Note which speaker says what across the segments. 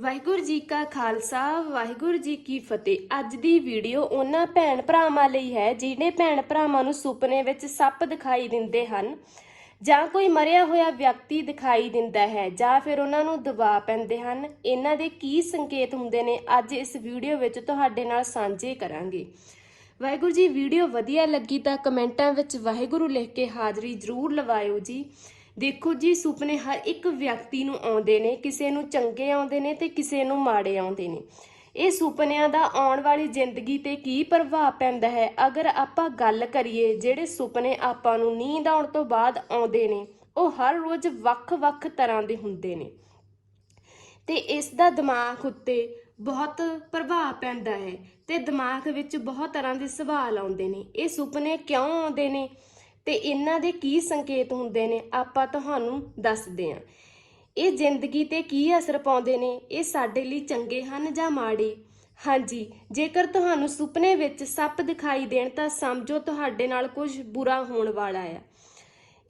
Speaker 1: ਵਾਹਿਗੁਰੂ ਜੀ ਕਾ ਖਾਲਸਾ, ਵਾਹਿਗੁਰੂ ਜੀ ਕੀ ਫਤਿਹ। ਅੱਜ ਦੀ ਵੀਡੀਓ ਉਹਨਾਂ ਭੈਣ ਭਰਾਵਾਂ ਲਈ ਹੈ ਜਿਹੜੇ ਭੈਣ ਭਰਾਵਾਂ ਨੂੰ ਸੁਪਨੇ ਵਿੱਚ ਸੱਪ ਦਿਖਾਈ ਦਿੰਦੇ ਹਨ, ਜਾਂ ਕੋਈ ਮਰਿਆ ਹੋਇਆ ਵਿਅਕਤੀ ਦਿਖਾਈ ਦਿੰਦਾ ਹੈ, ਜਾਂ ਫਿਰ ਉਹਨਾਂ ਨੂੰ ਦਬਾਅ ਪੈਂਦੇ ਹਨ। ਇਹਨਾਂ ਦੇ ਕੀ ਸੰਕੇਤ ਹੁੰਦੇ ਨੇ, ਅੱਜ ਇਸ ਵੀਡੀਓ ਵਿੱਚ ਤੁਹਾਡੇ ਨਾਲ ਸਾਂਝੇ ਕਰਾਂਗੇ। ਵਾਹਿਗੁਰੂ ਜੀ, ਵੀਡੀਓ ਵਧੀਆ ਲੱਗੀ ਤਾਂ ਕਮੈਂਟਾਂ ਵਿੱਚ ਵਾਹਿਗੁਰੂ ਲਿਖ ਕੇ ਹਾਜ਼ਰੀ ਜ਼ਰੂਰ ਲਵਾਇਓ ਜੀ। ਦੇਖੋ ਜੀ, ਸੁਪਨੇ ਹਰ ਇੱਕ ਵਿਅਕਤੀ ਨੂੰ ਆਉਂਦੇ ਨੇ, ਕਿਸੇ ਨੂੰ ਚੰਗੇ ਆਉਂਦੇ ਨੇ ਤੇ ਕਿਸੇ ਨੂੰ ਮਾੜੇ ਆਉਂਦੇ ਨੇ। ਇਹ ਸੁਪਨਿਆਂ ਦਾ ਆਉਣ ਵਾਲੀ ਜ਼ਿੰਦਗੀ ਤੇ ਕੀ ਪ੍ਰਭਾਵ ਪੈਂਦਾ ਹੈ? ਅਗਰ ਆਪਾਂ ਗੱਲ ਕਰੀਏ, ਜਿਹੜੇ ਸੁਪਨੇ ਆਪਾਂ ਨੂੰ ਨੀਂਦ ਆਉਣ ਤੋਂ ਬਾਅਦ ਆਉਂਦੇ ਨੇ, ਉਹ ਹਰ ਰੋਜ਼ ਵੱਖ-ਵੱਖ ਤਰ੍ਹਾਂ ਦੇ ਹੁੰਦੇ ਨੇ। ਤੇ ਇਸ ਦਾ ਦਿਮਾਗ ਉੱਤੇ ਬਹੁਤ ਪ੍ਰਭਾਵ ਪੈਂਦਾ ਹੈ ਤੇ ਦਿਮਾਗ ਵਿੱਚ ਬਹੁਤ ਤਰ੍ਹਾਂ ਦੇ ਸਵਾਲ ਆਉਂਦੇ ਨੇ। ਇਹ ਸੁਪਨੇ ਕਿਉਂ ਆਉਂਦੇ ਨੇ? ਤੇ ਇਹਨਾਂ ਦੇ ਕੀ ਸੰਕੇਤ ਹੁੰਦੇ ਨੇ, ਆਪਾਂ ਤੁਹਾਨੂੰ ਦੱਸਦੇ ਹਾਂ। ਇਹ ਜ਼ਿੰਦਗੀ ਤੇ ਕੀ ਅਸਰ ਪਾਉਂਦੇ ਨੇ, ਇਹ ਸਾਡੇ ਲਈ ਚੰਗੇ ਹਨ ਜਾਂ ਮਾੜੇ? ਹਾਂਜੀ, ਜੇਕਰ ਤੁਹਾਨੂੰ ਸੁਪਨੇ ਵਿੱਚ ਸੱਪ ਦਿਖਾਈ ਦੇਣ ਤਾਂ ਸਮਝੋ ਤੁਹਾਡੇ ਨਾਲ ਕੁਝ ਬੁਰਾ ਹੋਣ ਵਾਲਾ ਹੈ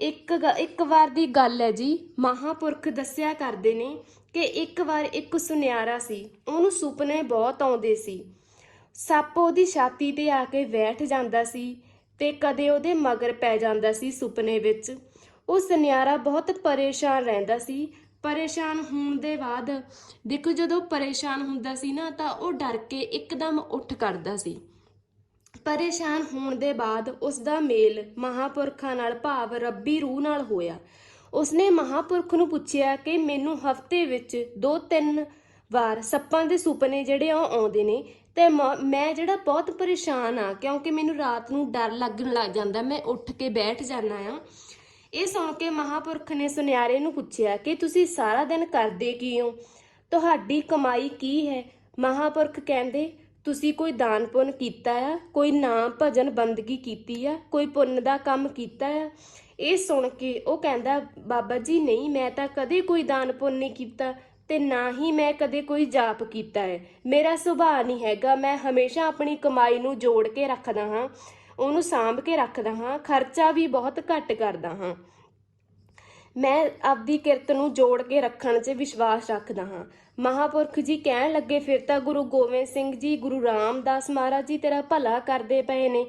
Speaker 1: ਇੱਕ ਗ- ਇੱਕ ਵਾਰ ਦੀ ਗੱਲ ਹੈ ਜੀ, ਮਹਾਪੁਰਖ ਦੱਸਿਆ ਕਰਦੇ ਨੇ ਕਿ ਇੱਕ ਵਾਰ ਇੱਕ ਸੁਨਿਆਰਾ ਸੀ, ਉਹਨੂੰ ਸੁਪਨੇ ਬਹੁਤ ਆਉਂਦੇ ਸੀ। ਸੱਪ ਉਹਦੀ ਛਾਤੀ ਤੇ ਆ ਕੇ ਬੈਠ ਜਾਂਦਾ ਸੀ ਤੇ ਕਦੇ ਉਹਦੇ ਮਗਰ ਪੈ ਜਾਂਦਾ ਸੀ ਸੁਪਨੇ ਵਿੱਚ। ਉਹ ਸੁਨਿਆਰਾ ਬਹੁਤ ਪਰੇਸ਼ਾਨ ਰਹਿੰਦਾ ਸੀ। ਪਰੇਸ਼ਾਨ ਹੋਣ ਦੇ ਬਾਅਦ ਦੇਖੋ ਜਦੋਂ ਪਰੇਸ਼ਾਨ ਹੁੰਦਾ ਸੀ ਨਾ ਤਾਂ ਉਹ ਡਰ ਕੇ ਇੱਕਦਮ ਉੱਠ ਕਰਦਾ ਸੀ। ਪਰੇਸ਼ਾਨ ਹੋਣ ਦੇ ਬਾਅਦ ਉਸ ਦਾ ਮੇਲ ਮਹਾਪੁਰਖਾਂ ਨਾਲ ਭਾਵ ਰੱਬੀ ਰੂਹ ਨਾਲ ਹੋਇਆ। ਉਸਨੇ ਮਹਾਪੁਰਖ ਨੂੰ ਪੁੱਛਿਆ ਕਿ ਮੈਨੂੰ ਹਫ਼ਤੇ ਵਿੱਚ ਦੋ ਤਿੰਨ ਵਾਰ ਸੱਪਾਂ ਦੇ ਸੁਪਨੇ ਜਿਹੜੇ ਉਹ ਆਉਂਦੇ ਨੇ। ਤੇ ਮੈਂ ਜਿਹੜਾ ਬਹੁਤ ਪਰੇਸ਼ਾਨ ਆ, ਕਿਉਂਕਿ ਮੈਨੂੰ ਰਾਤ ਨੂੰ ਡਰ ਲੱਗਣ ਲੱਗ ਜਾਂਦਾ, ਮੈਂ ਉੱਠ ਕੇ ਬੈਠ ਜਾਂਦਾ ਆ। ਇਹ ਸੁਣ ਕੇ ਮਹਾਪੁਰਖ ਨੇ ਸੁਨਿਆਰੇ ਨੂੰ ਪੁੱਛਿਆ ਕਿ ਤੁਸੀਂ ਸਾਰਾ ਦਿਨ ਕਰਦੇ ਕੀ ਹੋ? ਤੁਹਾਡੀ ਕਮਾਈ ਕੀ ਹੈ? ਮਹਾਪੁਰਖ ਕਹਿੰਦੇ, ਤੁਸੀਂ ਕੋਈ ਦਾਨ ਪੁੰਨ ਕੀਤਾ ਆ? ਕੋਈ ਨਾਮ ਭਜਨ ਬੰਦਗੀ ਕੀਤੀ ਆ? ਕੋਈ ਪੁੰਨ ਦਾ ਕੰਮ ਕੀਤਾ ਆ? ਇਹ ਸੁਣ ਕੇ ਉਹ ਕਹਿੰਦਾ, ਬਾਬਾ ਜੀ, ਨਹੀਂ, ਮੈਂ ਤਾਂ ਕਦੇ ਕੋਈ ਦਾਨ ਪੁੰਨ ਨਹੀਂ ਕੀਤਾ। ਤੇ ਨਾ ਹੀ ਮੈਂ ਕਦੇ ਕੋਈ ਜਾਪ ਕੀਤਾ ਹੈ। ਮੇਰਾ ਸੁਭਾਅ ਨਹੀਂ ਹੈਗਾ। ਮੈਂ ਹਮੇਸ਼ਾ ਆਪਣੀ ਕਮਾਈ ਨੂੰ ਜੋੜ ਕੇ ਰੱਖਦਾ ਹਾਂ, ਉਹਨੂੰ ਸਾਂਭ ਕੇ ਰੱਖਦਾ ਹਾਂ, ਖਰਚਾ ਵੀ ਬਹੁਤ ਘੱਟ ਕਰਦਾ ਹਾਂ। ਮੈਂ ਆਪਦੀ ਕਿਰਤ ਨੂੰ ਜੋੜ ਕੇ ਰੱਖਣ 'ਚ ਵਿਸ਼ਵਾਸ ਰੱਖਦਾ ਹਾਂ। ਮਹਾਪੁਰਖ ਜੀ ਕਹਿਣ ਲੱਗੇ, ਫਿਰ ਤਾਂ ਗੁਰੂ ਗੋਬਿੰਦ ਸਿੰਘ ਜੀ, ਗੁਰੂ ਰਾਮਦਾਸ ਮਹਾਰਾਜ ਜੀ ਤੇਰਾ ਭਲਾ ਕਰਦੇ ਪਏ ਨੇ।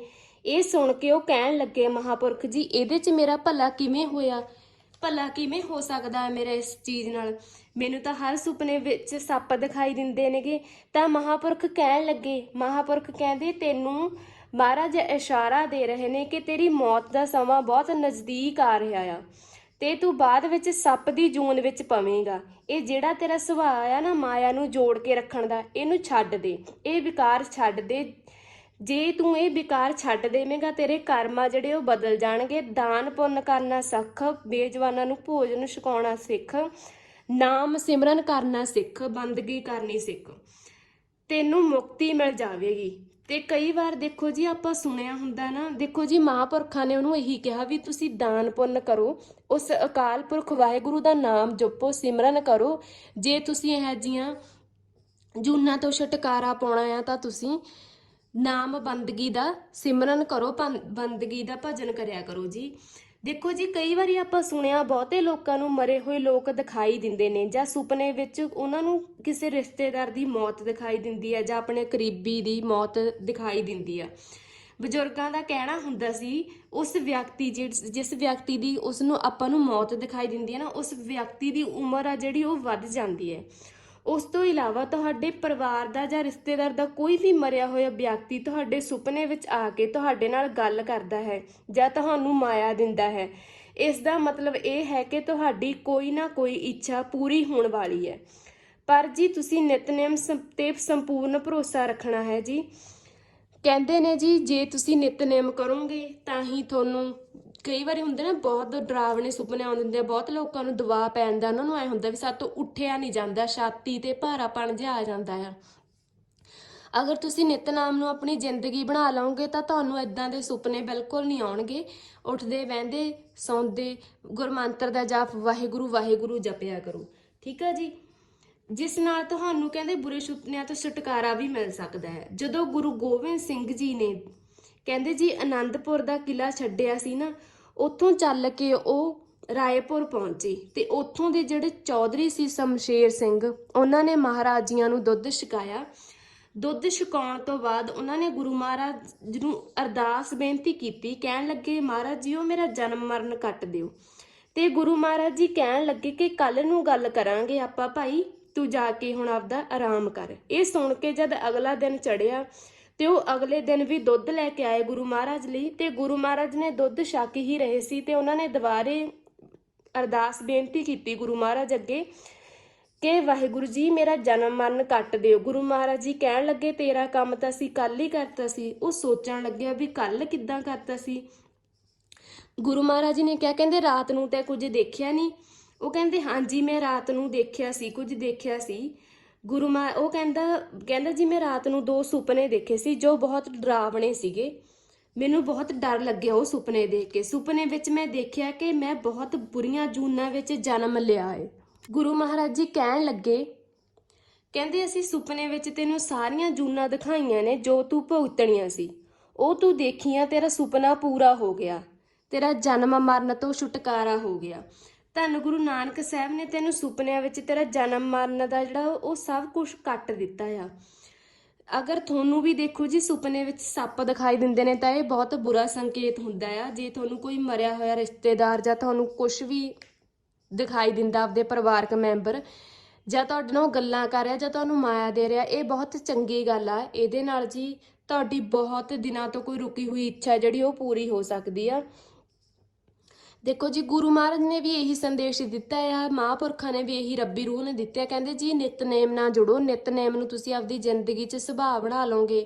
Speaker 1: ਇਹ ਸੁਣ ਕੇ ਉਹ ਕਹਿਣ ਲੱਗੇ, ਮਹਾਪੁਰਖ ਜੀ, ਇਹਦੇ 'ਚ ਮੇਰਾ ਭਲਾ ਕਿਵੇਂ ਹੋਇਆ? ਭਲਾ ਕਿਵੇਂ ਹੋ ਸਕਦਾ ਹੈ ਮੇਰੇ ਇਸ ਚੀਜ਼ ਨਾਲ? ਮੈਨੂੰ ਤਾਂ ਹਰ ਸੁਪਨੇ ਵਿੱਚ ਸੱਪ ਦਿਖਾਈ ਦਿੰਦੇ ਨੇਗੇ। ਤਾਂ ਮਹਾਪੁਰਖ ਕਹਿਣ ਲੱਗੇ, ਮਹਾਪੁਰਖ ਕਹਿੰਦੇ, ਤੈਨੂੰ ਮਹਾਰਾਜ ਇਸ਼ਾਰਾ ਦੇ ਰਹੇ ਨੇ ਕਿ ਤੇਰੀ ਮੌਤ ਦਾ ਸਮਾਂ ਬਹੁਤ ਨਜ਼ਦੀਕ ਆ ਰਿਹਾ ਆ। ਤੇ ਤੂੰ ਬਾਅਦ ਵਿੱਚ ਸੱਪ ਦੀ ਜੂਨ ਵਿੱਚ ਪਵੇਂਗਾ। ਇਹ ਜਿਹੜਾ ਤੇਰਾ ਸੁਭਾਅ ਆ ਨਾ ਮਾਇਆ ਨੂੰ ਜੋੜ ਕੇ ਰੱਖਣ ਦਾ, ਇਹਨੂੰ ਛੱਡ ਦੇ। ਇਹ ਵਿਕਾਰ ਛੱਡ ਦੇ। ਜੇ ਤੂੰ ਇਹ ਵਿਕਾਰ ਛੱਡ ਦੇਵੇਂਗਾ, ਤੇਰੇ ਕਰਮਾ ਜਿਹੜੇ ਉਹ ਬਦਲ ਜਾਣਗੇ। ਦਾਨ ਪੁੰਨ ਕਰਨਾ ਸਿੱਖ, ਬੇਜਵਾਨਾਂ ਨੂੰ ਭੋਜਨ ਛਕਾਉਣਾ ਸਿੱਖ। ਨਾਮ ਸਿਮਰਨ ਕਰਨਾ ਸਿੱਖ, ਬੰਦਗੀ ਕਰਨੀ ਸਿੱਖ। ਤੈਨੂੰ ਮੁਕਤੀ ਮਿਲ ਜਾਵੇਗੀ। ਤੇ ਕਈ ਵਾਰ ਦੇਖੋ ਜੀ, ਆਪਾਂ ਸੁਣਿਆ ਹੁੰਦਾ ਨਾ, ਦੇਖੋ ਜੀ, ਮਹਾਂਪੁਰਖਾਂ ਨੇ ਉਹਨੂੰ ਇਹੀ ਕਿਹਾ ਵੀ ਤੁਸੀਂ ਦਾਨ ਪੁੰਨ ਕਰੋ, ਉਸ ਅਕਾਲ ਪੁਰਖ ਵਾਹਿਗੁਰੂ ਦਾ ਨਾਮ ਜਪੋ, ਸਿਮਰਨ ਕਰੋ। ਜੇ ਤੁਸੀਂ ਇਹ ਜੀਆਂ ਜੂਨਾਂ ਤੋਂ ਛੁਟਕਾਰਾ ਪਾਉਣਾ ਆ, ਤਾਂ ਤੁਸੀਂ ਨਾਮ ਬੰਦਗੀ ਦਾ ਸਿਮਰਨ ਕਰੋ, ਭੰ- ਬੰਦਗੀ ਦਾ ਭਜਨ ਕਰਿਆ ਕਰੋ ਜੀ। ਦੇਖੋ ਜੀ, ਕਈ ਵਾਰੀ ਆਪਾਂ ਸੁਣਿਆ ਬਹੁਤੇ ਲੋਕਾਂ ਨੂੰ ਮਰੇ ਹੋਏ ਲੋਕ ਦਿਖਾਈ ਦਿੰਦੇ ਨੇ ਜਾਂ ਸੁਪਨੇ ਵਿੱਚ ਉਹਨਾਂ ਨੂੰ ਕਿਸੇ ਰਿਸ਼ਤੇਦਾਰ ਦੀ ਮੌਤ ਦਿਖਾਈ ਦਿੰਦੀ ਹੈ ਜਾਂ ਆਪਣੇ ਕਰੀਬੀ ਦੀ ਮੌਤ ਦਿਖਾਈ ਦਿੰਦੀ ਆ ਬਜ਼ੁਰਗਾਂ ਦਾ ਕਹਿਣਾ ਹੁੰਦਾ ਸੀ, ਉਸ ਵਿਅਕਤੀ ਜਿਸ ਜਿਸ ਵਿਅਕਤੀ ਦੀ ਉਸ ਨੂੰ ਆਪਾਂ ਨੂੰ ਮੌਤ ਦਿਖਾਈ ਦਿੰਦੀ ਹੈ ਨਾ, ਉਸ ਵਿਅਕਤੀ ਦੀ ਉਮਰ ਆ ਜਿਹੜੀ ਉਹ ਵੱਧ ਜਾਂਦੀ ਹੈ। ਉਸ ਤੋਂ ਇਲਾਵਾ ਤੁਹਾਡੇ ਪਰਿਵਾਰ ਦਾ ਜਾਂ ਰਿਸ਼ਤੇਦਾਰ ਦਾ ਕੋਈ ਵੀ ਮਰਿਆ ਹੋਇਆ ਵਿਅਕਤੀ ਤੁਹਾਡੇ ਸੁਪਨੇ ਵਿੱਚ ਆ ਕੇ ਤੁਹਾਡੇ ਨਾਲ ਗੱਲ ਕਰਦਾ ਹੈ ਜਾਂ ਤੁਹਾਨੂੰ ਮਾਇਆ ਦਿੰਦਾ ਹੈ। ਇਸ ਦਾ ਮਤਲਬ ਇਹ ਹੈ ਕਿ ਤੁਹਾਡੀ ਕੋਈ ਨਾ ਕੋਈ ਇੱਛਾ ਪੂਰੀ ਹੋਣ ਵਾਲੀ ਹੈ। ਪਰ ਜੀ ਤੁਸੀਂ ਨਿਤਨੇਮ ਸੰ- ਤੇ ਸੰਪੂਰਨ ਭਰੋਸਾ ਰੱਖਣਾ ਹੈ ਜੀ। ਕਹਿੰਦੇ ਨੇ ਜੀ, ਜੇ ਤੁਸੀਂ ਨਿਤਨੇਮ ਕਰੋਗੇ ਤਾਂ ਹੀ ਤੁਹਾਨੂੰ ਕਈ ਵਾਰੀ ਹੁੰਦੇ ਨਾ, ਬਹੁਤ ਡਰਾਵਣੇ ਸੁਪਨੇ ਆਉਂਦੇ ਹੁੰਦੇ ਆ, ਬਹੁਤ ਲੋਕਾਂ ਨੂੰ ਦਵਾ ਪੈਂਦਾ ਉਹਨਾਂ ਨੂੰ ਐ ਹੁੰਦਾ ਵੀ ਸਾਤੋਂ ਉੱਠਿਆ ਨਹੀਂ ਜਾਂਦਾ, ਛਾਤੀ ਤੇ ਭਾਰਾਪਣ ਜਿਹਾ ਆ ਜਾਂਦਾ ਆ। ਅਗਰ ਤੁਸੀਂ ਨਿਤਨਾਮ ਨੂੰ ਆਪਣੀ ਜ਼ਿੰਦਗੀ ਬਣਾ ਲਓਗੇ, ਤਾਂ ਤੁਹਾਨੂੰ ਇਦਾਂ ਦੇ ਸੁਪਨੇ ਬਿਲਕੁਲ ਨਹੀਂ ਆਉਣਗੇ। ਉੱਠਦੇ ਬਹਿੰਦੇ ਸੌਂਦੇ, ਗੁਰਮੰਤਰ ਦਾ ਜਾਪ, ਵਾਹਿਗੁਰੂ ਵਾਹਿਗੁਰੂ ਜਪਿਆ ਕਰੋ। ਠੀਕ ਆ ਜੀ? ਜਿਸ ਨਾਲ ਤੁਹਾਨੂੰ ਕਹਿੰਦੇ ਬੁਰੇ ਸੁਪਨਿਆਂ ਤੋਂ ਛੁਟਕਾਰਾ ਵੀ ਮਿਲ ਸਕਦਾ ਹੈ। ਜਦੋਂ ਗੁਰੂ ਗੋਬਿੰਦ ਸਿੰਘ ਜੀ ਨੇ ਕਹਿੰਦੇ ਜੀ ਆਨੰਦਪੁਰ ਦਾ ਕਿਲਾ ਛੱਡਿਆ ਸੀ ਨਾ ਉੱਥੋਂ ਚੱਲ ਕੇ ਉਹ ਰਾਏਪੁਰ ਪਹੁੰਚੀ ਤੇ ਉੱਥੋਂ ਦੇ ਜਿਹੜੇ ਚੌਧਰੀ ਸੀ ਸ਼ਮਸ਼ੇਰ ਸਿੰਘ, ਉਹਨਾਂ ਨੇ ਮਹਾਰਾਜ ਜੀਆਂ ਨੂੰ ਦੁੱਧ ਛਕਾਇਆ। ਦੁੱਧ ਛਕਾਉਣ ਤੋਂ ਬਾਅਦ ਉਹਨਾਂ ਨੇ ਗੁਰੂ ਮਹਾਰਾਜ ਨੂੰ ਅਰਦਾਸ ਬੇਨਤੀ ਕੀਤੀ, ਕਹਿਣ ਲੱਗੇ, ਮਹਾਰਾਜ ਜੀਓ ਮੇਰਾ ਜਨਮ ਮਰਨ ਕੱਟ ਦਿਓ। ਤੇ ਗੁਰੂ ਮਹਾਰਾਜ ਜੀ ਕਹਿਣ ਲੱਗੇ ਕਿ ਕੱਲ ਨੂੰ ਗੱਲ ਕਰਾਂਗੇ ਆਪਾਂ ਭਾਈ, ਤੂੰ ਜਾ ਕੇ ਹੁਣ ਆਪਦਾ ਆਰਾਮ ਕਰ। ਇਹ ਸੁਣ ਕੇ ਜਦ ਅਗਲਾ ਦਿਨ ਚੜਿਆ ਤੇ ਉਹ ਅਗਲੇ ਦਿਨ ਵੀ ਦੁੱਧ ਲੈ ਕੇ ਆਏ ਗੁਰੂ ਮਹਾਰਾਜ ਲਈ ਤੇ ਗੁਰੂ ਮਹਾਰਾਜ ਨੇ ਦੁੱਧ ਛਕ ਹੀ ਰਹੇ ਸੀ ਤੇ ਉਹਨਾਂ ਨੇ ਦੁਬਾਰੇ ਅਰਦਾਸ ਬੇਨਤੀ ਕੀਤੀ ਗੁਰੂ ਮਹਾਰਾਜ ਅੱਗੇ ਕਿ ਵਾਹਿਗੁਰੂ ਜੀ, ਮੇਰਾ ਜਨਮ ਮਰਨ ਕੱਟ ਦਿਓ। ਗੁਰੂ ਮਹਾਰਾਜ ਜੀ ਕਹਿਣ ਲੱਗੇ, ਤੇਰਾ ਕੰਮ ਤਾਂ ਅਸੀਂ ਕੱਲ ਹੀ ਕਰਤਾ ਸੀ। ਉਹ ਸੋਚਣ ਲੱਗਿਆ ਵੀ ਕੱਲ ਕਿੱਦਾਂ ਕਰਤਾ ਸੀ। ਗੁਰੂ ਮਹਾਰਾਜ ਜੀ ਨੇ ਕਿਹਾ, ਕਹਿੰਦੇ ਰਾਤ ਨੂੰ ਤਾਂ ਕੁਝ ਦੇਖਿਆ ਨਹੀਂ ਉਹ ਕਹਿੰਦੇ, ਹਾਂਜੀ, ਮੈਂ ਰਾਤ ਨੂੰ ਦੇਖਿਆ ਸੀ, ਕੁਝ ਦੇਖਿਆ ਸੀ। ਗੁਰੂ ਮਾ ਉਹ ਕਹਿੰਦਾ ਕਹਿੰਦਾ ਜੀ ਮੈਂ ਰਾਤ ਨੂੰ ਦੋ ਸੁਪਨੇ ਦੇਖੇ ਸੀ ਜੋ ਬਹੁਤ ਡਰਾਵਣੇ ਸੀਗੇ। ਮੈਨੂੰ ਬਹੁਤ ਡਰ ਲੱਗਿਆ ਉਹ ਸੁਪਨੇ ਦੇਖ ਕੇ। ਸੁਪਨੇ ਵਿੱਚ ਮੈਂ ਦੇਖਿਆ ਕਿ ਮੈਂ ਬਹੁਤ ਬੁਰੀਆਂ ਜੂਨਾਂ ਵਿੱਚ ਜਨਮ ਲਿਆ ਹੈ ਗੁਰੂ ਮਹਾਰਾਜ ਜੀ ਕਹਿਣ ਲੱਗੇ, ਕਹਿੰਦੇ ਅਸੀਂ ਸੁਪਨੇ ਵਿੱਚ ਤੈਨੂੰ ਸਾਰੀਆਂ ਜੂਨਾਂ ਦਿਖਾਈਆਂ ਨੇ ਜੋ ਤੂੰ ਭੁਗਤਣੀਆਂ ਸੀ। ਉਹ ਤੂੰ ਦੇਖੀਆਂ, ਤੇਰਾ ਸੁਪਨਾ ਪੂਰਾ ਹੋ ਗਿਆ। ਤੇਰਾ ਜਨਮ ਮਰਨ ਤੋਂ ਛੁਟਕਾਰਾ ਹੋ ਗਿਆ। ਧੰਨ ਗੁਰੂ ਨਾਨਕ ਸਾਹਿਬ ਨੇ ਤੈਨੂੰ ਸੁਪਨਿਆਂ ਵਿੱਚ ਤੇਰਾ ਜਨਮ ਮਰਨ ਦਾ ਜਿਹੜਾ ਉਹ ਸਭ ਕੁਝ ਕੱਟ ਦਿੱਤਾ ਆ। ਅਗਰ ਤੁਹਾਨੂੰ ਵੀ ਦੇਖੋ ਜੀ ਸੁਪਨੇ ਵਿੱਚ ਸੱਪ ਦਿਖਾਈ ਦਿੰਦੇ ਨੇ ਤਾਂ ਇਹ ਬਹੁਤ ਬੁਰਾ ਸੰਕੇਤ ਹੁੰਦਾ ਆ। ਜੇ ਤੁਹਾਨੂੰ ਕੋਈ ਮਰਿਆ ਹੋਇਆ ਰਿਸ਼ਤੇਦਾਰ ਜਾਂ ਤੁਹਾਨੂੰ ਕੁਝ ਵੀ ਦਿਖਾਈ ਦਿੰਦਾ ਆਪਦੇ ਪਰਿਵਾਰਕ ਮੈਂਬਰ ਜਾਂ ਤੁਹਾਡੇ ਨਾਲ ਉਹ ਗੱਲਾਂ ਕਰ ਰਿਹਾ ਜਾਂ ਤੁਹਾਨੂੰ ਮਾਇਆ ਦੇ ਰਿਹਾ, ਇਹ ਬਹੁਤ ਚੰਗੀ ਗੱਲ ਆ। ਇਹਦੇ ਨਾਲ ਜੀ ਤੁਹਾਡੀ ਬਹੁਤ ਦਿਨਾਂ ਤੋਂ ਕੋਈ ਰੁਕੀ ਹੋਈ ਇੱਛਾ ਜਿਹੜੀ ਉਹ ਪੂਰੀ ਹੋ ਸਕਦੀ ਆ। ਦੇਖੋ ਜੀ, ਗੁਰੂ ਮਹਾਰਾਜ ਨੇ ਵੀ ਇਹੀ ਸੰਦੇਸ਼ ਦਿੱਤਾ ਹੈ ਮਹਾਂਪੁਰਖਾਂ ਨੇ ਵੀ ਇਹੀ ਰੱਬੀ ਰੂਹ ਨੇ ਦਿੱਤੇ ਆ। ਕਹਿੰਦੇ ਜੀ, ਨਿਤਨੇਮ ਨਾਲ ਜੁੜੋ, ਨਿਤਨੇਮ ਨੂੰ ਤੁਸੀਂ ਆਪਦੀ ਜ਼ਿੰਦਗੀ 'ਚ ਸੁਭਾਅ ਬਣਾ ਲਓਗੇ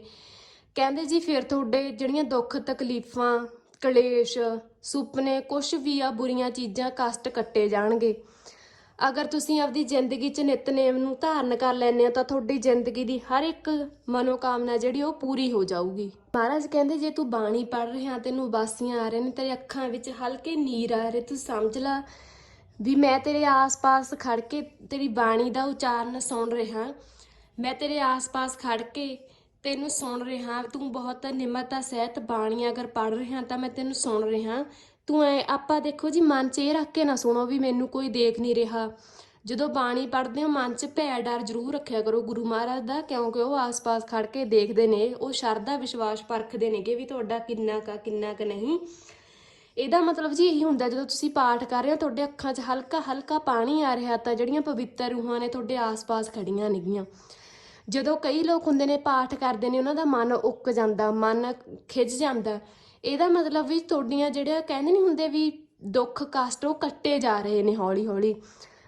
Speaker 1: ਕਹਿੰਦੇ ਜੀ, ਫਿਰ ਤੁਹਾਡੇ ਜਿਹੜੀਆਂ ਦੁੱਖ, ਤਕਲੀਫਾਂ, ਕਲੇਸ਼, ਸੁਪਨੇ ਕੁਝ ਵੀ ਆ, ਬੁਰੀਆਂ ਚੀਜ਼ਾਂ ਕਸ਼ਟ ਕੱਟੇ ਜਾਣਗੇ ਅਗਰ ਤੁਸੀਂ ਆਪਦੀ ਜ਼ਿੰਦਗੀ 'ਚ ਨਿਤਨੇਮ ਨੂੰ ਧਾਰਨ ਕਰ ਲੈਂਦੇ ਹੋ ਤਾਂ ਤੁਹਾਡੀ ਜ਼ਿੰਦਗੀ ਦੀ ਹਰ ਇੱਕ ਮਨੋਕਾਮਨਾ ਜਿਹੜੀ ਉਹ ਪੂਰੀ ਹੋ ਜਾਊਗੀ। ਮਹਾਰਾਜ ਕਹਿੰਦੇ, ਜੇ ਤੂੰ ਬਾਣੀ ਪੜ ਰਿਹਾ ਤੈਨੂੰ ਉਬਾਸੀਆਂ ਆ ਰਹੇ ਨੇ, ਤੇਰੇ ਅੱਖਾਂ ਵਿੱਚ ਹਲਕੇ ਨੀਰ ਆ ਰਹੇ, ਤੂੰ ਸਮਝ ਲੈ ਵੀ ਮੈਂ ਤੇਰੇ ਆਸ-ਪਾਸ ਖੜ ਕੇ ਤੇਰੀ ਬਾਣੀ ਦਾ ਉਚਾਰਨ ਸੁਣ ਰਿਹਾ। ਮੈਂ ਤੇਰੇ ਆਸ-ਪਾਸ ਖੜ ਕੇ ਤੈਨੂੰ ਸੁਣ ਰਿਹਾ। ਤੂੰ ਬਹੁਤ ਨਿਮਰਤਾ ਸਹਿਤ ਬਾਣੀ ਅਗਰ ਪੜ ਰਿਹਾ ਤਾਂ ਮੈਂ ਤੈਨੂੰ ਸੁਣ ਰਿਹਾ। ਤੂੰ ਐ, ਆਪਾਂ ਦੇਖੋ ਜੀ, ਮਨ 'ਚ ਇਹ ਰੱਖ ਕੇ ਨਾ ਸੁਣੋ ਵੀ ਮੈਨੂੰ ਕੋਈ ਦੇਖ ਨਹੀਂ ਰਿਹਾ। ਜਦੋਂ ਬਾਣੀ ਪੜ੍ਹਦੇ ਹੋ, ਮਨ 'ਚ ਭੈ ਡਰ ਜ਼ਰੂਰ ਰੱਖਿਆ ਕਰੋ। ਗੁਰੂ ਮਹਾਰਾਜ ਦਾ ਕਿਉਂਕਿ ਉਹ ਆਸ-ਪਾਸ ਖੜ ਕੇ ਦੇਖਦੇ ਨੇ, ਉਹ ਸ਼ਰਧਾ, ਵਿਸ਼ਵਾਸ ਪਰਖਦੇ ਨੇਗੇ ਵੀ ਤੁਹਾਡਾ ਕਿੰਨਾ ਕਾ, ਕਿੰਨਾ ਕ ਨਹੀਂ। ਇਹਦਾ ਮਤਲਬ ਜੀ ਇਹੀ ਹੁੰਦਾ, ਜਦੋਂ ਤੁਸੀਂ ਪਾਠ ਕਰ ਰਹੇ ਹੋ, ਤੁਹਾਡੇ ਅੱਖਾਂ 'ਚ ਹਲਕਾ ਹਲਕਾ ਪਾਣੀ ਆ ਰਿਹਾ ਤਾਂ ਜਿਹੜੀਆਂ ਪਵਿੱਤਰ ਰੂਹਾਂ ਨੇ ਤੁਹਾਡੇ ਆਸ-ਪਾਸ ਖੜੀਆਂ ਨੇਗੀਆਂ। ਜਦੋਂ ਕਈ ਲੋਕ ਹੁੰਦੇ ਨੇ, ਪਾਠ ਕਰਦੇ ਨੇ, ਉਹਨਾਂ ਦਾ ਮਨ ਉੱਕ ਜਾਂਦਾ, ਮਨ ਖਿੱਚ ਜਾਂਦਾ। ਇਹਦਾ ਮਤਲਬ ਵੀ ਤੁਹਾਡੀਆਂ ਜਿਹੜੀਆਂ ਕਹਿੰਦੇ ਨਹੀਂ ਹੁੰਦੇ ਵੀ ਦੁੱਖ ਕਸ਼ਟ, ਉਹ ਕੱਟੇ ਜਾ ਰਹੇ ਨੇ ਹੌਲੀ ਹੌਲੀ।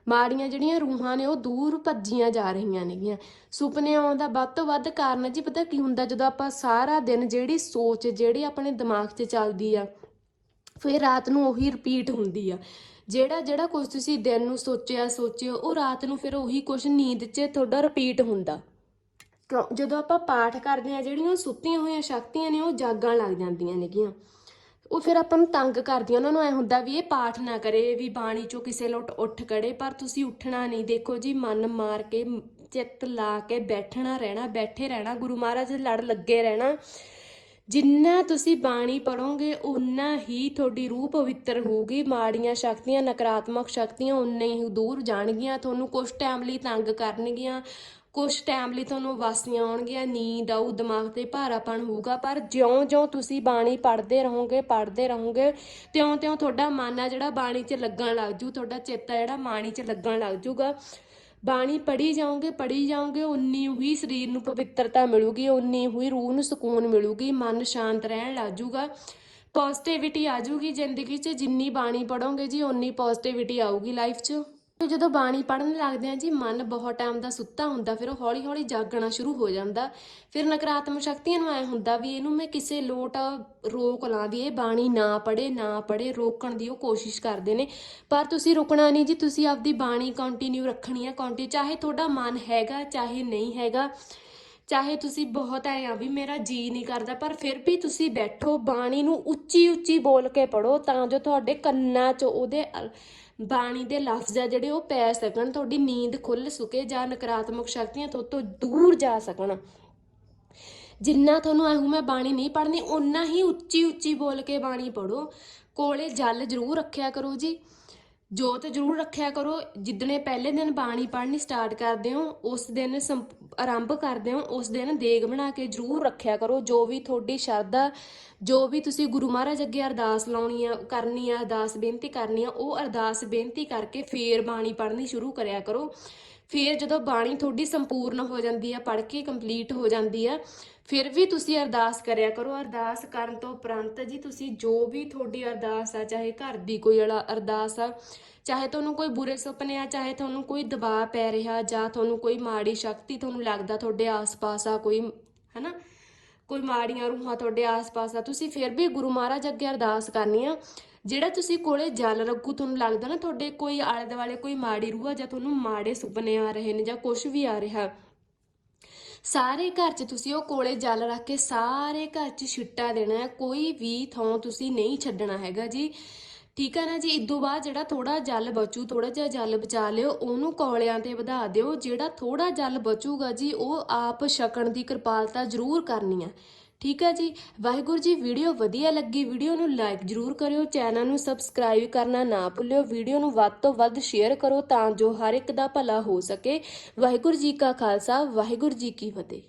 Speaker 1: ਮਾੜੀਆਂ ਜਿਹੜੀਆਂ ਰੂਹਾਂ ਨੇ, ਉਹ ਦੂਰ ਭੱਜੀਆਂ ਜਾ ਰਹੀਆਂ ਨੇਗੀਆਂ। ਸੁਪਨੇ ਆਉਣ ਦਾ ਵੱਧ ਤੋਂ ਵੱਧ ਕਾਰਨ ਜੀ, ਪਤਾ ਕੀ ਹੁੰਦਾ ਜਦੋਂ ਆਪਾਂ ਸਾਰਾ ਦਿਨ ਜਿਹੜੀ ਸੋਚ, ਜਿਹੜੀ ਆਪਣੇ ਦਿਮਾਗ 'ਚ ਚੱਲਦੀ ਆ, ਫਿਰ ਰਾਤ ਨੂੰ ਉਹੀ ਰਿਪੀਟ ਹੁੰਦੀ ਆ। ਜਿਹੜਾ ਜਿਹੜਾ ਕੁਝ ਤੁਸੀਂ ਦਿਨ ਨੂੰ ਸੋਚਿਆ ਸੋਚਿਆ, ਉਹ ਰਾਤ ਨੂੰ ਫਿਰ ਉਹੀ ਕੁਝ ਨੀਂਦ 'ਚ ਤੁਹਾਡਾ ਰਿਪੀਟ ਹੁੰਦਾ। ਕਿਉਂ? ਜਦੋਂ ਆਪਾਂ ਪਾਠ ਕਰਦੇ ਆ ਜਿਹੜੀਆਂ ਸੁੱਤੀਆਂ ਹੋਈਆਂ ਸ਼ਕਤੀਆਂ ਨੇ, ਉਹ ਜਾਗਣ ਲੱਗ ਜਾਂਦੀਆਂ ਨੇਗੀਆਂ। ਉਹ ਫਿਰ ਆਪਾਂ ਨੂੰ ਤੰਗ ਕਰਦੀਆਂ। ਉਹਨਾਂ ਨੂੰ ਐ ਹੁੰਦਾ ਵੀ ਇਹ ਪਾਠ ਨਾ ਕਰੇ ਵੀ ਬਾਣੀ ਚੋਂ ਕਿਸੇ ਲੋਟ ਉੱਠ ਕੜੇ ਪਰ ਤੁਸੀਂ ਉੱਠਣਾ ਨਹੀਂ। ਦੇਖੋ ਜੀ, ਮਨ ਮਾਰ ਕੇ, ਚਿੱਤ ਲਾ ਕੇ ਬੈਠਣਾ ਰਹਿਣਾ, ਬੈਠੇ ਰਹਿਣਾ, ਗੁਰੂ ਮਹਾਰਾਜ ਦੇ ਲੜ ਲੱਗੇ ਰਹਿਣਾ। ਜਿੰਨਾ ਤੁਸੀਂ ਬਾਣੀ ਪੜੋਗੇ ਉਨਾ ਹੀ ਤੁਹਾਡੀ ਰੂਹ ਪਵਿੱਤਰ ਹੋਊਗੀ। ਮਾੜੀਆਂ ਸ਼ਕਤੀਆਂ, ਨਕਾਰਾਤਮਕ ਸ਼ਕਤੀਆਂ ਉਨੇ ਹੀ ਦੂਰ ਜਾਣਗੀਆਂ। ਤੁਹਾਨੂੰ ਕੁਝ ਟਾਈਮ ਲਈ ਤੰਗ ਕਰਨਗੀਆਂ। ਕੁਝ ਟਾਈਮ ਲਈ ਤੁਹਾਨੂੰ ਵਾਸੀਆਂ ਆਉਣਗੀਆਂ, ਨੀਂਦ ਆਊ, ਦਿਮਾਗ ਤੇ ਭਾਰਾਪਣ ਹੋਊਗਾ, ਪਰ ਜਿਉਂ-ਜਿਉਂ ਤੁਸੀਂ ਬਾਣੀ ਪੜ੍ਹਦੇ ਰਹੋਗੇ ਪੜ੍ਹਦੇ ਰਹੋਗੇ, ਤਿਉਂ-ਤਿਉਂ ਤੁਹਾਡਾ ਮਨ ਆ ਜਿਹੜਾ ਬਾਣੀ 'ਚ ਲੱਗਣ ਲੱਗ ਜੂ, ਤੁਹਾਡਾ ਚੇਤਾ ਜਿਹੜਾ ਬਾਣੀ 'ਚ ਲੱਗਣ ਲੱਗ ਜੂਗਾ। ਬਾਣੀ ਪੜ੍ਹੀ ਜਾਓਗੇ ਪੜ੍ਹੀ ਜਾਓਗੇ ਉਨੀ ਹੀ ਸਰੀਰ ਨੂੰ ਪਵਿੱਤਰਤਾ ਮਿਲੂਗੀ ਉਨੀ ਹੀ ਰੂਹ ਨੂੰ ਸਕੂਨ ਮਿਲੂਗੀ, ਮਨ ਸ਼ਾਂਤ ਰਹਿਣ ਲੱਗ ਜੂਗਾ। ਪੋਜ਼ਿਟਿਵਿਟੀ ਆ ਜੂਗੀ ਜ਼ਿੰਦਗੀ 'ਚ, ਜਿੰਨੀ ਬਾਣੀ ਪੜੋਗੇ ਜੀ ਉਨੀ ਪੋਜ਼ਿਟਿਵਿਟੀ ਆਊਗੀ ਲਾਈਫ 'ਚ। ਜਦੋਂ ਬਾਣੀ ਪੜਨ ਲੱਗਦੇ ਆ ਜੀ, ਮਨ ਬਹੁਤ ਟਾਈਮ ਦਾ ਸੁੱਤਾ ਹੁੰਦਾ, ਫਿਰ ਉਹ ਹੌਲੀ ਹੌਲੀ ਜਾਗਣਾ ਸ਼ੁਰੂ ਹੋ ਜਾਂਦਾ। ਫਿਰ ਨਕਾਰਾਤਮਕ ਸ਼ਕਤੀਆਂ ਨੂੰ ਐ ਹੁੰਦਾ ਵੀ ਇਹਨੂੰ ਮੈਂ ਕਿਸੇ ਲੋਟ ਰੋਕ ਲਾਂ ਵੀ ਇਹ ਬਾਣੀ ਨਾ ਪੜੇ ਨਾ ਪੜੇ ਰੋਕਣ ਦੀ ਉਹ ਕੋਸ਼ਿਸ਼ ਕਰਦੇ ਨੇ। ਪਰ ਤੁਸੀਂ ਰੁਕਣਾ ਨਹੀਂ ਜੀ, ਤੁਸੀਂ ਆਪਦੀ ਬਾਣੀ ਕੰਟੀਨਿਊ ਰੱਖਣੀ ਹੈ ਕੰਟੀ ਚਾਹੇ ਤੁਹਾਡਾ ਮਨ ਹੈਗਾ, ਚਾਹੇ ਨਹੀਂ ਹੈਗਾ। ਚਾਹੇ ਤੁਸੀਂ ਬਹੁਤ ਐ ਆ ਵੀ ਮੇਰਾ ਜੀ ਨਹੀਂ ਕਰਦਾ, ਪਰ ਫਿਰ ਵੀ ਤੁਸੀਂ ਬੈਠੋ, ਬਾਣੀ ਨੂੰ ਉੱਚੀ ਉੱਚੀ ਬੋਲ ਕੇ ਪੜੋ ਤਾਂ ਜੋ ਤੁਹਾਡੇ ਕੰਨਾਂ 'ਚ ਉਹਦੇ ਅ- ਬਾਣੀ ਦੇ ਲਫ਼ਜ਼ ਆ ਜਿਹੜੇ ਉਹ ਪੈ ਸਕਣ, ਤੁਹਾਡੀ ਨੀਂਦ ਖੁੱਲ ਸੁਕੇ ਜਾਂ ਨਕਾਰਾਤਮਕ ਸ਼ਕਤੀਆਂ ਤੋਂ ਤੋਂ ਦੂਰ ਜਾ ਸਕਣ। ਜਿੰਨਾ ਤੁਹਾਨੂੰ ਆਹੂ ਮੈਂ ਬਾਣੀ ਨਹੀਂ ਪੜ੍ਹਨੀ, ਓਨਾ ਹੀ ਉੱਚੀ ਉੱਚੀ ਬੋਲ ਕੇ ਬਾਣੀ ਪੜੋ ਕੋਲੇ ਜਲ ਜ਼ਰੂਰ ਰੱਖਿਆ ਕਰੋ ਜੀ। ਜੋਤ ਜ਼ਰੂਰ ਰੱਖਿਆ ਕਰੋ। ਜਿੱਦਣੇ ਪਹਿਲੇ ਦਿਨ ਬਾਣੀ ਪੜ੍ਹਨੀ ਸਟਾਰਟ ਕਰਦੇ ਹੋ, ਉਸ ਦਿਨ ਸੰਪ- ਆਰੰਭ ਕਰਦੇ ਹੋ, ਉਸ ਦਿਨ ਦੇਗ ਬਣਾ ਕੇ ਜ਼ਰੂਰ ਰੱਖਿਆ ਕਰੋ। ਜੋ ਵੀ ਤੁਹਾਡੀ ਸ਼ਰਧਾ, ਜੋ ਵੀ ਤੁਸੀਂ ਗੁਰੂ ਮਹਾਰਾਜ ਅੱਗੇ ਅਰਦਾਸ ਲਾਉਣੀ ਆ ਕਰਨੀ ਆ ਅਰਦਾਸ ਬੇਨਤੀ ਕਰਨੀ ਆ ਉਹ ਅਰਦਾਸ ਬੇਨਤੀ ਕਰਕੇ ਫੇਰ ਬਾਣੀ ਪੜ੍ਹਨੀ ਸ਼ੁਰੂ ਕਰਿਆ ਕਰੋ। ਫਿਰ ਜਦੋਂ ਬਾਣੀ ਤੁਹਾਡੀ ਸੰਪੂਰਨ ਹੋ ਜਾਂਦੀ ਆ, ਪੜ੍ਹ ਕੇ ਕੰਪਲੀਟ ਹੋ ਜਾਂਦੀ ਆ, ਫਿਰ ਵੀ ਤੁਸੀਂ ਅਰਦਾਸ ਕਰਿਆ ਕਰੋ। ਅਰਦਾਸ ਕਰਨ ਤੋਂ ਉਪਰੰਤ ਜੀ ਤੁਸੀਂ ਜੋ ਵੀ ਤੁਹਾਡੀ ਅਰਦਾਸ ਆ, ਚਾਹੇ ਘਰ ਦੀ ਕੋਈ ਅਲਾ- ਅਰਦਾਸ ਆ, ਚਾਹੇ ਤੁਹਾਨੂੰ ਕੋਈ ਬੁਰੇ ਸੁਪਨੇ ਆ, ਚਾਹੇ ਤੁਹਾਨੂੰ ਕੋਈ ਦਬਾਅ ਪੈ ਰਿਹਾ, ਜਾਂ ਤੁਹਾਨੂੰ ਕੋਈ ਮਾੜੀ ਸ਼ਕਤੀ ਤੁਹਾਨੂੰ ਲੱਗਦਾ ਤੁਹਾਡੇ ਆਸ-ਪਾਸ ਆ, ਕੋਈ, ਹੈਨਾ? ਕੋਈ ਮਾੜੀਆਂ ਰੂਹਾਂ ਤੁਹਾਡੇ ਆਸ-ਪਾਸ ਆ, ਤੁਸੀਂ ਫਿਰ ਵੀ ਗੁਰੂ ਮਹਾਰਾਜ ਅੱਗੇ ਅਰਦਾਸ ਕਰਨੀ ਆ। ਜਿਹੜਾ ਤੁਸੀਂ ਕੋਲੇ ਜਲ ਰੱਖੂ ਤੁਹਾਨੂੰ ਲੱਗਦਾ ਨਾ, ਤੁਹਾਡੇ ਕੋਈ ਆਲੇ ਦੁਆਲੇ ਕੋਈ ਮਾੜੀ ਰੂਹ ਆ ਜਾਂ ਤੁਹਾਨੂੰ ਮਾੜੇ ਸੁਪਨੇ ਆ ਰਹੇ ਨੇ ਜਾਂ ਕੁਝ ਵੀ ਆ ਰਿਹਾ। ਸਾਰੇ ਘਰ 'ਚ ਤੁਸੀਂ ਉਹ ਕੋਲੇ ਜਲ ਰੱਖ ਕੇ ਸਾਰੇ ਘਰ 'ਚ ਛਿੱਟਾ ਦੇਣਾ ਹੈ, ਕੋਈ ਵੀ ਥਾਂ ਤੁਸੀਂ ਨਹੀਂ ਛੱਡਣਾ ਹੈਗਾ ਜੀ। ਠੀਕ ਹੈ ਨਾ ਜੀ? ਇਦੋਂ ਬਾਅਦ ਜਿਹੜਾ ਥੋੜਾ ਜਲ ਬਚੂ ਥੋੜਾ ਜਿਹਾ ਜਲ ਬਚਾ ਲਿਓ, ਉਹਨੂੰ ਕੌਲਿਆਂ ਤੇ ਵਧਾ ਦਿਓ। ਜਿਹੜਾ ਥੋੜਾ ਜਲ ਬਚੂਗਾ ਜੀ, ਉਹ ਆਪ ਛਕਣ ਦੀ ਕਿਰਪਾਲਤਾ ਜ਼ਰੂਰ ਕਰਨੀ ਹੈ ਠੀਕ ਹੈ ਜੀ। ਵਾਹਿਗੁਰੂ ਜੀ, ਵੀਡੀਓ ਵਧੀਆ ਲੱਗੀ, ਵੀਡੀਓ ਨੂੰ ਲਾਈਕ ਜ਼ਰੂਰ ਕਰਿਓ, ਚੈਨਲ ਨੂੰ ਸਬਸਕ੍ਰਾਈਬ ਕਰਨਾ ਨਾ ਭੁੱਲਿਓ, ਵੀਡੀਓ ਨੂੰ ਵੱਧ ਤੋਂ ਵੱਧ ਸ਼ੇਅਰ ਕਰੋ ਤਾਂ ਜੋ ਹਰ ਇੱਕ ਦਾ ਭਲਾ ਹੋ ਸਕੇ। ਵਾਹਿਗੁਰੂ ਜੀ ਕਾ ਖਾਲਸਾ, ਵਾਹਿਗੁਰੂ ਜੀ ਕੀ ਫਤਿਹ।